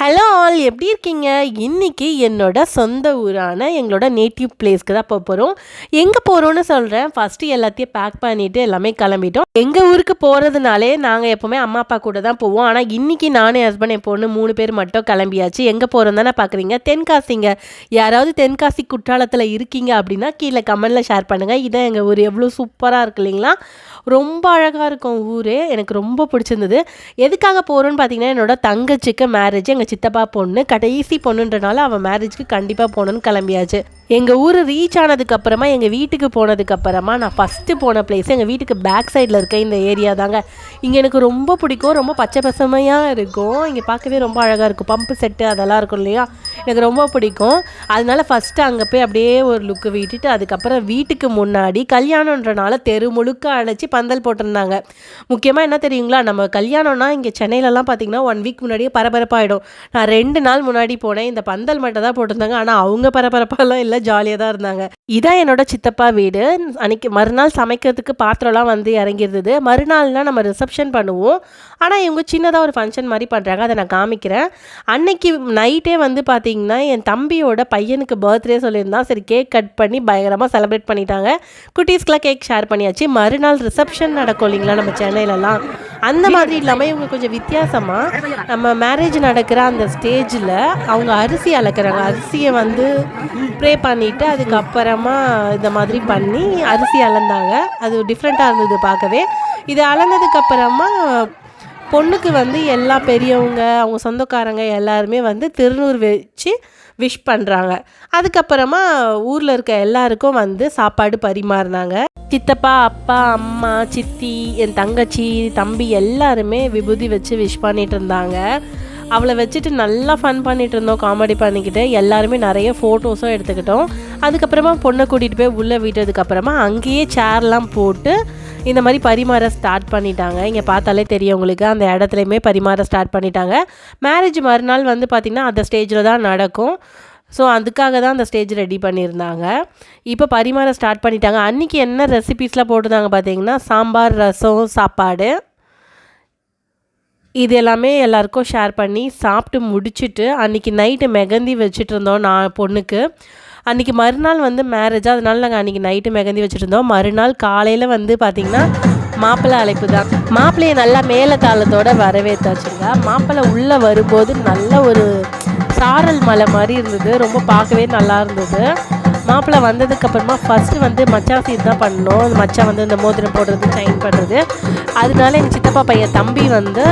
Hello all எப்படி இருக்கீங்க? இன்னைக்கு என்னோட சொந்த ஊரான எங்களோட நேட்டிவ் பிளேஸ்க்கு தான் போக போகிறோம் எங்கே போகிறோன்னு சொல்கிறேன் ஃபஸ்ட்டு எல்லாத்தையும் பேக் பண்ணிவிட்டு எல்லாமே கிளம்பிட்டோம். எங்கள் ஊருக்கு போகிறதுனாலே நாங்கள் எப்போவுமே அம்மா அப்பா கூட தான் போவோம். ஆனால் இன்றைக்கி நானே ஹஸ்பண்ட் என் பொண்ணு மூணு பேர் மட்டும் கிளம்பியாச்சு. எங்கே போகிறோம் தானே பார்க்குறீங்க தென்காசிங்க. யாராவது தென்காசி குற்றாலத்தில் இருக்கீங்க அப்படின்னா கீழே கமெண்டில் ஷேர் பண்ணுங்கள் இதான் எங்கள் ஊர். எவ்வளோ சூப்பராக இருக்கு இல்லைங்களா? ரொம்ப அழகாக இருக்கும் ஊர். எனக்கு ரொம்ப பிடிச்சிருந்தது. எதுக்காக போகிறோன்னு பார்த்தீங்கன்னா என்னோட தங்கச்சிக்கு மேரேஜ் எங்கள் சித்தப்பா பொண்ணு கடைசி பொண்ணுன்றனால அவள் மேரேஜ்க்கு கண்டிப்பாக போகணுன்னு கிளம்பியாச்சு. எங்கள் ஊர் ரீச் ஆனதுக்கப்புறமா எங்கள் வீட்டுக்கு போனதுக்கப்புறமா நான் ஃபஸ்ட்டு போன பிளேஸ் எங்கள் வீட்டுக்கு பேக் சைடில் இருக்க இந்த ஏரியா தாங்க. இங்கே எனக்கு ரொம்ப பிடிக்கும் ரொம்ப பச்சை பசுமையாக இருக்கும். இங்கே பார்க்கவே ரொம்ப அழகாக இருக்கும். பம்பு செட்டு அதெல்லாம் இருக்கும் இல்லையா? எனக்கு ரொம்ப பிடிக்கும். அதனால ஃபஸ்ட்டு அங்கே போய் அப்படியே ஒரு லுக்கு விட்டுட்டு அதுக்கப்புறம் வீட்டுக்கு முன்னாடி கல்யாணன்றனால தெரு முழுக்க அழைச்சி பந்தல் போட்டிருந்தாங்க. முக்கியமாக என்ன தெரியுங்களா? நம்ம கல்யாணம்னா இங்கே சென்னையிலலாம் பார்த்தீங்கன்னா ஒன் வீக் முன்னாடியே பரபரப்பாகிடும் நான் ரெண்டு நாள் முன்னாடி போனேன். இந்த பந்தல் மட்டும் தான் போட்டிருந்தாங்க. ஆனால் அவங்க பரபரப்பாலாம் இல்லை. ஜாலியாக தான் இருந்தாங்க. இதான் என்னோட சித்தப்பா வீடு. அன்னைக்கு மறுநாள் சமைக்கிறதுக்கு பாத்திரம்லாம் வந்து இறங்கியிருந்தது. மறுநாள்னால் நம்ம ரிசப்ஷன் பண்ணுவோம். ஆனால் இவங்க சின்னதாக ஒரு ஃபங்க்ஷன் மாதிரி பண்ணுறாங்க அதை நான் காமிக்கிறேன். அன்னைக்கு நைட்டே வந்து பார்த்தீங்கன்னா என் தம்பியோட பையனுக்கு பர்த்டே சொல்லியிருந்தான் சரி கேக் கட் பண்ணி பயங்கரமாக செலிப்ரேட் பண்ணிட்டாங்க. குட்டீஸ்க்கெலாம் கேக் ஷேர் பண்ணியாச்சு. மறுநாள் ரிசப்ஷன் நடக்கும் இல்லைங்களா நம்ம சென்னையிலலாம்? அந்த மாதிரி இல்லாமல் இவங்க கொஞ்சம் வித்தியாசமாக நம்ம மேரேஜ் நடக்கிற அந்த ஸ்டேஜில் அவங்க அரிசி அளக்குறாங்க அரிசியை வந்து ப்ரே பண்ணிவிட்டு அதுக்கப்புறமா இந்த மாதிரி பண்ணி அரிசி அளந்தாங்க. அது டிஃப்ரெண்ட்டாக இருந்தது பார்க்கவே. இது அளந்ததுக்கப்புறமா பொண்ணுக்கு வந்து எல்லா பெரியவங்க அவங்க சொந்தக்காரங்க எல்லாருமே வந்து திருநூறு வச்சு விஷ் பண்ணுறாங்க அதுக்கப்புறமா ஊரில் இருக்க எல்லாருக்கும் வந்து சாப்பாடு பரிமாறினாங்க. சித்தப்பா அப்பா அம்மா சித்தி என் தங்கச்சி தம்பி எல்லாருமே விபூதி வச்சு விஷ் பண்ணிட்டு இருந்தாங்க. அவளை வச்சுட்டு நல்லா ஃபன் பண்ணிட்டு இருந்தோம் காமெடி பண்ணிக்கிட்டு. எல்லாருமே நிறைய ஃபோட்டோஸும் எடுத்துக்கிட்டோம். அதுக்கப்புறமா பொண்ணை கூட்டிகிட்டு போய் உள்ளே விட்டதுக்கப்புறமா அங்கேயே சேர்லாம் போட்டு இந்த மாதிரி பரிமாற ஸ்டார்ட் பண்ணிட்டாங்க. இங்கே பார்த்தாலே தெரியும் உங்களுக்கு அந்த இடத்துலையுமே பரிமாற ஸ்டார்ட் பண்ணிட்டாங்க. மேரேஜ் மறுநாள் வந்து பார்த்திங்கன்னா அந்த ஸ்டேஜில் தான் நடக்கும். ஸோ அதுக்காக தான் அந்த ஸ்டேஜ் ரெடி பண்ணியிருந்தாங்க. இப்போ பரிமாற ஸ்டார்ட் பண்ணிட்டாங்க. அன்றைக்கி என்ன ரெசிபீஸ்லாம் போட்டிருந்தாங்க பார்த்தீங்கன்னா சாம்பார் ரசம் சாப்பாடு. இது எல்லாமே எல்லாருக்கும் ஷேர் பண்ணி சாப்பிட்டு முடிச்சுட்டு அன்றைக்கி நைட்டு மெகந்தி வச்சுட்டு இருந்தோம் நான் பொண்ணுக்கு. அன்றைக்கி மறுநாள் வந்து மேரேஜ் அதனால நாங்கள் அன்றைக்கி நைட்டு மெகந்தி வச்சுருந்தோம் மறுநாள் காலையில் வந்து பார்த்திங்கன்னா மாப்பிள்ளை அழைப்பு தான். மாப்பிள்ளையை நல்லா மேலே தாளத்தோடு வரவேற்றாச்சுங்க மாப்பிள்ளை உள்ளே வரும்போது நல்ல ஒரு சாரல் மலை மாதிரி இருந்தது. ரொம்ப பார்க்கவே நல்லா இருந்தது. மாப்பிள்ளை வந்ததுக்கப்புறமா ஃபஸ்ட்டு வந்து மச்சான் சீர் தான் பண்ணோம் அந்த மச்சான் வந்து இந்த மோதிரம் போடுறது செயின் பண்ணுறது அதனால எங்கள் சித்தப்பா பையன் தம்பி வந்து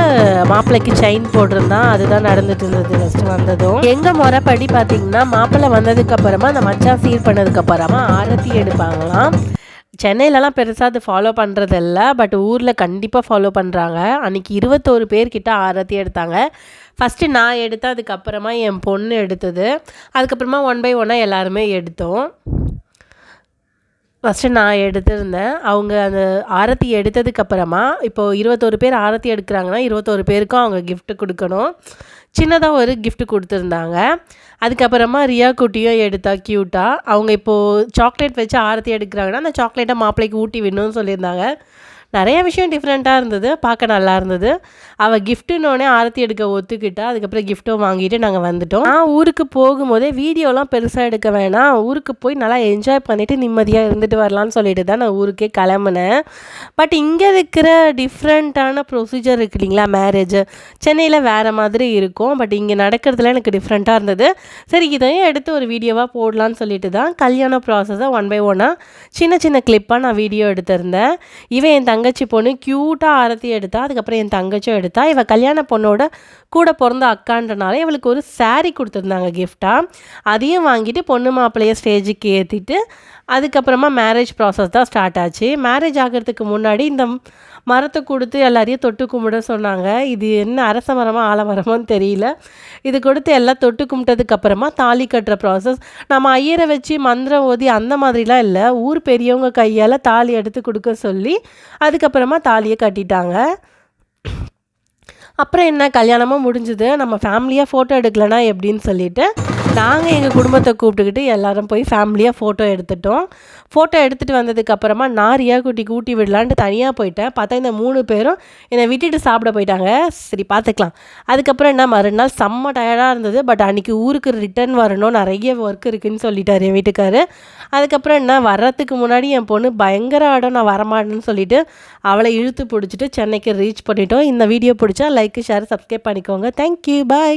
மாப்பிள்ளைக்கு செயின் போட்டிருந்தான் அதுதான் நடந்துட்டு இருந்தது ஃபஸ்ட்டு வந்ததும். எங்கள் முறைப்படி பார்த்தீங்கன்னா மாப்பிள்ளை வந்ததுக்கப்புறமா அந்த மச்சா சீர் பண்ணதுக்கப்புறமா ஆரத்தி எடுப்பாங்களாம். சென்னையிலலாம் பெருசாக அது ஃபாலோ பண்ணுறதில்ல பட் ஊரில் கண்டிப்பாக ஃபாலோ பண்ணுறாங்க அன்றைக்கி இருபத்தோரு பேர்கிட்ட ஆரத்தி எடுத்தாங்க. ஃபஸ்ட்டு நான் எடுத்தேன் அதுக்கப்புறமா என் பொண்ணு எடுத்தது. அதுக்கப்புறமா ஒன் பை ஒன்னாக எல்லாருமே எடுத்தோம். ஃபஸ்ட்டு நான் எடுத்திருந்தேன். அவங்க அந்த ஆரத்தி எடுத்ததுக்கப்புறமா இப்போது இருபத்தோரு பேர் ஆரத்தி எடுக்கிறாங்கன்னா இருபத்தோரு பேருக்கும் அவங்க கிஃப்ட்டு கொடுக்கணும். சின்னதாக ஒரு கிஃப்ட்டு கொடுத்துருந்தாங்க. அதுக்கப்புறமா ரியா குட்டியும் எடுத்தா க்யூட்டாக அவங்க இப்போது சாக்லேட் வச்சு ஆரத்தி எடுக்கிறாங்கன்னா அந்த சாக்லேட்டை மாப்பிள்ளைக்கு ஊட்டி விடணும்னு சொல்லியிருந்தாங்க. நிறைய விஷயம் டிஃப்ரெண்ட்டாக இருந்தது. பார்க்க நல்லா இருந்தது. அவள் கிஃப்ட்டுன்னொடனே ஆரத்தி எடுக்க ஒத்துக்கிட்டா அதுக்கப்புறம் கிஃப்ட்டும் வாங்கிட்டு நாங்கள் வந்துட்டோம். நான் ஊருக்கு போகும்போதே வீடியோலாம் பெருசாக எடுக்க வேணாம். ஊருக்கு போய் நல்லா என்ஜாய் பண்ணிவிட்டு நிம்மதியாக இருந்துட்டு வரலான்னு சொல்லிட்டு தான் நான் ஊருக்கே கிளம்புனேன். பட் இங்கே இருக்கிற டிஃப்ரெண்ட்டான ப்ரொசீஜர் இருக்கு இல்லைங்களா மேரேஜ் சென்னையில் வேறு மாதிரி இருக்கும். பட் இங்கே நடக்கிறதுல எனக்கு டிஃப்ரெண்ட்டாக இருந்தது. சரி இதையும் எடுத்து ஒரு வீடியோவாக போடலான்னு சொல்லிட்டு தான் கல்யாண ப்ராசஸை ஒன் பை ஒன்னாக சின்ன சின்ன கிளிப்பாக நான் வீடியோ எடுத்திருந்தேன். இவன் என் தங்கச்சி பொண்ணு க்யூட்டாக ஆரத்தி எடுத்தா அதுக்கப்புறம் என் தங்கச்சியும் எடுத்தா இவள் கல்யாண பொண்ணோட கூட பிறந்த அக்கான்றனால இவளுக்கு ஒரு சாரீ கொடுத்துருந்தாங்க கிஃப்டாக அதையும் வாங்கிட்டு பொண்ணு மாப்பிள்ளைய ஸ்டேஜுக்கு ஏற்றிட்டு அதுக்கப்புறமா மேரேஜ் ப்ராசஸ் தான் ஸ்டார்ட் ஆச்சு. மேரேஜ் ஆகிறதுக்கு முன்னாடி இந்த மரத்தை கொடுத்து எல்லாரையும் தொட்டு கும்பிட சொன்னாங்க. இது என்ன அரச மரமாக ஆலமரமான்னு தெரியல. இது கொடுத்து எல்லாம் தொட்டு கும்பிட்டதுக்கப்புறமா தாலி கட்டுற ப்ராசஸ் நம்ம ஐயரை வச்சு மந்திரம் ஓதி அந்த மாதிரிலாம் இல்லை. ஊர் பெரியவங்க கையால் தாலி எடுத்து கொடுக்க சொல்லி அதுக்கப்புறமா தாலியை கட்டிட்டாங்க. அப்புறம் என்ன? கல்யாணமும் முடிஞ்சுது. நம்ம ஃபேமிலியாக ஃபோட்டோ எடுக்கலனா எப்படின்னு சொல்லிட்டு நாங்கள் எங்கள் குடும்பத்தை கூப்பிட்டுக்கிட்டு எல்லாரும் போய் ஃபேமிலியாக ஃபோட்டோ எடுத்துட்டோம். ஃபோட்டோ எடுத்துகிட்டு வந்ததுக்கப்புறமா நான் ரியா குட்டிக்கு ஊட்டி விடலான்ட்டு தனியாக போயிட்டேன். பார்த்தா இந்த மூணு பேரும் என்னை விட்டுட்டு சாப்பிட போயிட்டாங்க. சரி பார்த்துக்கலாம். அதுக்கப்புறம் என்ன மறுநாள் செம்ம டயர்டாக இருந்தது. பட் அன்றைக்கி ஊருக்கு ரிட்டர்ன் வரணும். நிறைய ஒர்க் இருக்குதுன்னு சொல்லிட்டார் என் வீட்டுக்காரு. அதுக்கப்புறம் என்ன வர்றதுக்கு முன்னாடி என் பொண்ணு பயங்கர ஆடம் நான் வரமாட்டேன்னு சொல்லிட்டு அவளை இழுத்து பிடிச்சிட்டு சென்னைக்கு ரீச் பண்ணிட்டோம். இந்த வீடியோ பிடிச்சா லைக் ஷேர் சப்ஸ்கிரைப் பண்ணிக்கோங்க. Thank you bye